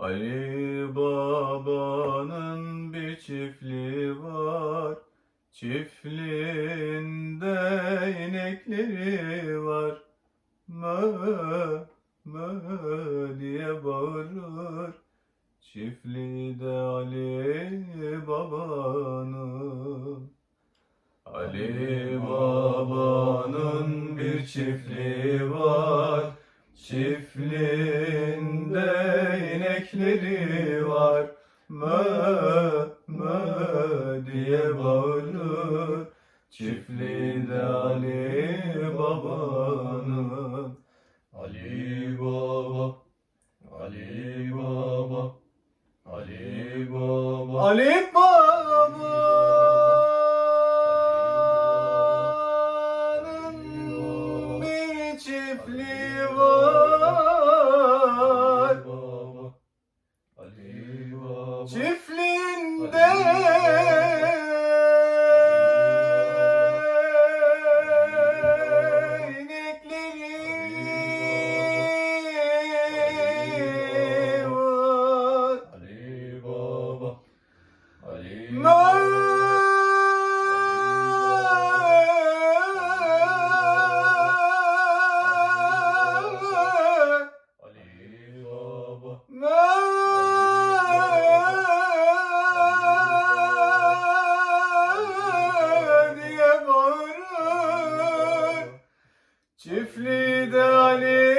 Ali Baba'nın bir çiftliği var. Çiftliğinde inekleri var. Mö, mö diye bağırır. Çiftliği de Ali Baba'nın. Ali Baba'nın bir çiftliği var. Çiftliğinde çiçekleri var. Mö mö diye bağırır. Çiftliğinde Ali babanın. Ali baba Ali baba Ali baba. Ali baba bir çiftliği var. Çiftliğinde Çiftliğde Ali